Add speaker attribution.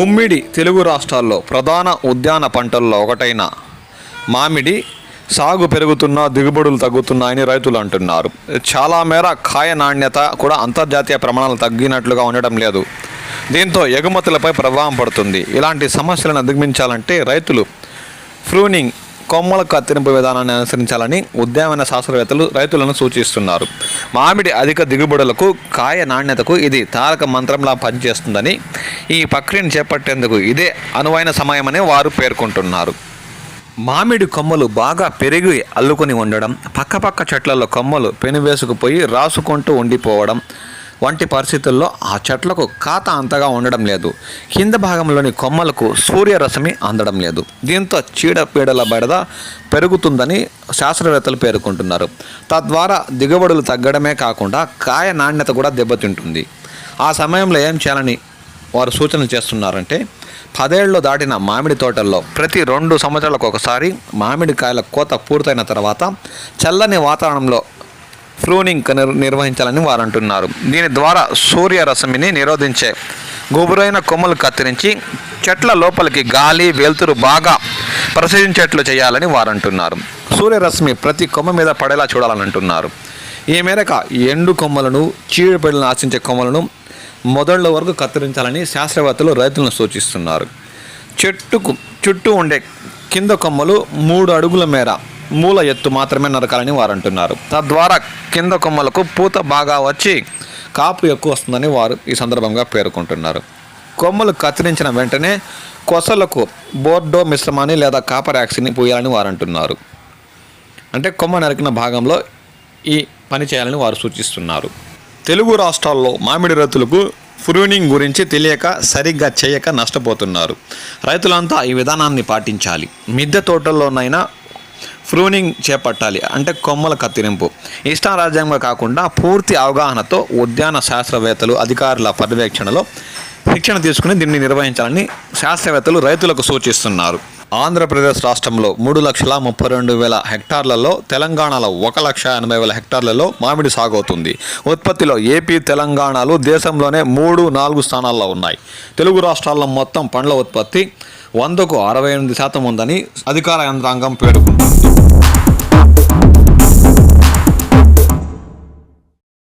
Speaker 1: ఉమ్మిడి తెలుగు రాష్ట్రాల్లో ప్రధాన ఉద్యాన పంటల్లో ఒకటైన మామిడి సాగు పెరుగుతున్న దిగుబడులు తగ్గుతున్నాయని రైతులు అంటున్నారు. చాలా మేర కాయ నాణ్యత కూడా అంతర్జాతీయ ప్రమాణాలు తగ్గినట్లుగా ఉండడం లేదు. దీంతో ఎగుమతులపై ప్రభావం పడుతుంది. ఇలాంటి సమస్యలను అధిగమించాలంటే రైతులు ఫ్రూనింగ్ కొమ్మల కత్తిరింపు విధానాన్ని అనుసరించాలని ఉద్యానవన శాస్త్రవేత్తలు రైతులను సూచిస్తున్నారు. మామిడి అధిక దిగుబడులకు కాయ నాణ్యతకు ఇది తారక మంత్రంలా పనిచేస్తుందని ఈ ప్రక్రియను చేపట్టేందుకు ఇదే అనువైన సమయమని వారు పేర్కొంటున్నారు. మామిడి కొమ్మలు బాగా పెరిగి అల్లుకొని ఉండడం పక్కపక్క చెట్లలో కొమ్మలు పెనువేసుకుపోయి రాసుకుంటూ ఉండిపోవడం వంటి పరిస్థితుల్లో ఆ చెట్లకు కాత అంతగా ఉండడం లేదు. కింద భాగంలోని కొమ్మలకు సూర్యరశ్మి అందడం లేదు. దీంతో చీడపీడల బెడద పెరుగుతుందని శాస్త్రవేత్తలు పేర్కొంటున్నారు. తద్వారా దిగుబడులు తగ్గడమే కాకుండా కాయ నాణ్యత కూడా దెబ్బతింటుంది. ఆ సమయంలో ఏం చేయాలని వారు సూచనలు చేస్తున్నారంటే పదేళ్ళు దాటిన మామిడి తోటల్లో ప్రతి రెండు సంవత్సరాలకు ఒకసారి మామిడికాయల కోత పూర్తయిన తర్వాత చల్లని వాతావరణంలో ఫ్రూనింగ్ నిర్వహించాలని వారు అంటున్నారు దీని ద్వారా సూర్యరశ్మిని నిరోధించే గుబురైన కొమ్మలు కత్తిరించి చెట్ల లోపలికి గాలి వెలుతురు బాగా ప్రసరించేట్లు చేయాలని వారు అంటున్నారు సూర్యరశ్మి ప్రతి కొమ్మ మీద పడేలా చూడాలని అంటున్నారు ఈ మేరకు ఎండు కొమ్మలను చీడపీడలను ఆశించే కొమ్మలను మొదళ్ళ వరకు కత్తిరించాలని శాస్త్రవేత్తలు రైతులను సూచిస్తున్నారు. చెట్టుకు చుట్టూ ఉండే కింద కొమ్మలు మూడు అడుగుల మేర మూల ఎత్తు మాత్రమే నరకాలని వారు అంటున్నారు. తద్వారా కింద కొమ్మలకు పూత బాగా వచ్చి కాపు ఎక్కువ వస్తుందని వారు ఈ సందర్భంగా పేర్కొంటున్నారు. కొమ్మలు కత్తిరించిన వెంటనే కొసలకు బోర్డో మిశ్రమాన్ని లేదా కాపర్ యాక్సిని పూయాలని వారు అంటున్నారు. అంటే కొమ్మ నరికిన భాగంలో ఈ పని చేయాలని వారు సూచిస్తున్నారు. తెలుగు రాష్ట్రాల్లో మామిడి రైతులకు ఫ్రూనింగ్ గురించి తెలియక సరిగ్గా చేయక నష్టపోతున్నారు. రైతులంతా ఈ విధానాన్ని పాటించాలి. మిద్దె తోటల్లోనైనా ఫ్రూనింగ్ చేపట్టాలి. అంటే కొమ్మల కత్తిరింపు. ఇష్టారాజ్యంగా కాకుండా పూర్తి అవగాహనతో ఉద్యాన శాస్త్రవేత్తలు అధికారుల పర్యవేక్షణలో శిక్షణ తీసుకుని దీన్ని నిర్వహించాలని శాస్త్రవేత్తలు రైతులకు సూచిస్తున్నారు. ఆంధ్రప్రదేశ్ రాష్ట్రంలో మూడు లక్షల ముప్పై రెండు వేల హెక్టార్లలో తెలంగాణలో ఒక లక్ష ఎనభై వేల హెక్టార్లలో మామిడి సాగు అవుతుంది. ఉత్పత్తిలో ఏపీ తెలంగాణలు దేశంలోనే మూడు నాలుగు స్థానాల్లో ఉన్నాయి. తెలుగు రాష్ట్రాల్లో మొత్తం పండ్ల ఉత్పత్తి వందకు అరవై ఎనిమిది శాతం ఉందని అధికార యంత్రాంగం పేర్కొంటుంది.